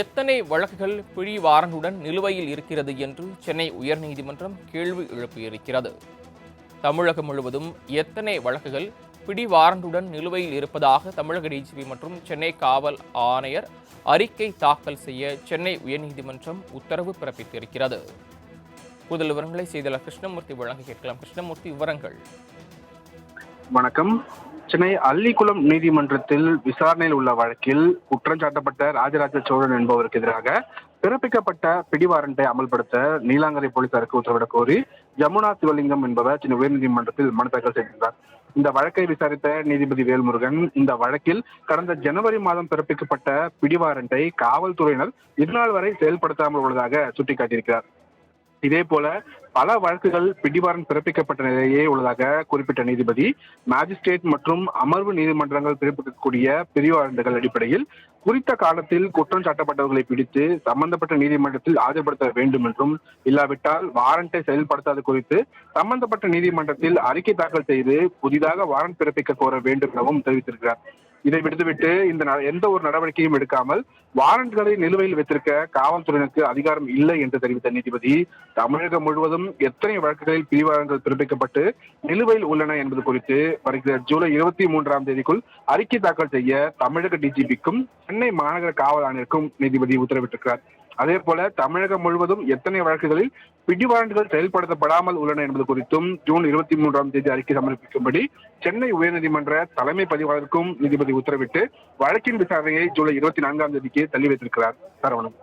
எத்தனை வழக்குகள் பிழி வாரண்டுடன் நிலுவையில் இருக்கிறது என்று சென்னை உயர்நீதிமன்றம் கேள்வி எழுப்பியிருக்கிறது. தமிழகம் முழுவதும் எத்தனை வழக்குகள் பிடி வாரண்டுடன் நிலுவையில் இருப்பதாக தமிழக டிஜிபி மற்றும் சென்னை காவல் ஆணையர் அறிக்கை தாக்கல் செய்ய சென்னை உயர்நீதிமன்றம் உத்தரவு பிறப்பித்திருக்கிறது. கூடுதல் விவரங்களை செய்தியாளர் கிருஷ்ணமூர்த்தி வழங்க கேட்கலாம். கிருஷ்ணமூர்த்தி விவரங்கள். வணக்கம். சென்னை அள்ளிக்குளம் நீதிமன்றத்தில் விசாரணையில் உள்ள வழக்கில் குற்றஞ்சாட்டப்பட்ட ராஜராஜ சோழன் என்பவருக்கு எதிராக பிறப்பிக்கப்பட்ட பிடிவாரண்டை அமல்படுத்த நீலாங்கரை போலீசாருக்கு உத்தரவிடக் கோரி ஜமுனா சிவலிங்கம் என்பவர் சென்னை உயர்நீதிமன்றத்தில் மனு தாக்கல் செய்திருந்தார். இந்த வழக்கை விசாரித்த நீதிபதி வேல்முருகன் இந்த வழக்கில் கடந்த ஜனவரி மாதம் பிறப்பிக்கப்பட்ட பிடிவாரண்டை காவல்துறையினர் இதுநாள் வரை செயல்படுத்தாமல் உள்ளதாக சுட்டிக்காட்டியிருக்கிறார். இதே போல பல வழக்குகள் பிடிவாரன் பிறப்பிக்கப்பட்ட நிலையே உள்ளதாக குறிப்பிட்ட நீதிபதி மாஜிஸ்ட்ரேட் மற்றும் அமர்வு நீதிமன்றங்கள் பிறப்பிக்கக்கூடிய பிரிவாரண்டுகள் அடிப்படையில் குறித்த காலத்தில் குற்றம் சாட்டப்பட்டவர்களை பிடித்து சம்பந்தப்பட்ட நீதிமன்றத்தில் ஆஜர்படுத்த வேண்டும் என்றும் இல்லாவிட்டால் வாரண்டை செயல்படுத்தாது குறித்து சம்பந்தப்பட்ட நீதிமன்றத்தில் அறிக்கை தாக்கல் செய்து புதிதாக வாரண்ட் பிறப்பிக்க கோர வேண்டும் எனவும் தெரிவித்திருக்கிறார். இதை விடுத்துவிட்டு இந்த எந்த ஒரு நடவடிக்கையும் எடுக்காமல் வாரண்ட்களை நிலுவையில் வைத்திருக்க காவல்துறையினருக்கு அதிகாரம் இல்லை என்று தெரிவித்த நீதிபதி தமிழகம் முழுவதும் எத்தனை வழக்குகளில் பிரிவாரங்கள் பிறப்பிக்கப்பட்டு நிலுவையில் உள்ளன என்பது குறித்து வருகிற ஜூலை இருபத்தி மூன்றாம் தேதிக்குள் அறிக்கை தாக்கல் செய்ய தமிழக டிஜிபிக்கும் சென்னை மாநகர காவல் ஆணையருக்கும் நீதிபதி உத்தரவிட்டிருக்கிறார். அதே போல தமிழகம் முழுவதும் எத்தனை வழக்குகளில் பிடிவாரண்டுகள் செயல்படுத்தப்படாமல் உள்ளன என்பது குறித்தும் ஜூன் இருபத்தி மூன்றாம் தேதி அறிக்கை சமர்ப்பிக்கும்படி சென்னை உயர்நீதிமன்ற தலைமை பதிவாளருக்கும் நீதிபதி உத்தரவிட்டு வழக்கின் விசாரணையை ஜூலை இருபத்தி நான்காம் தேதிக்கு தள்ளி வைத்திருக்கிறார் சரவணன்.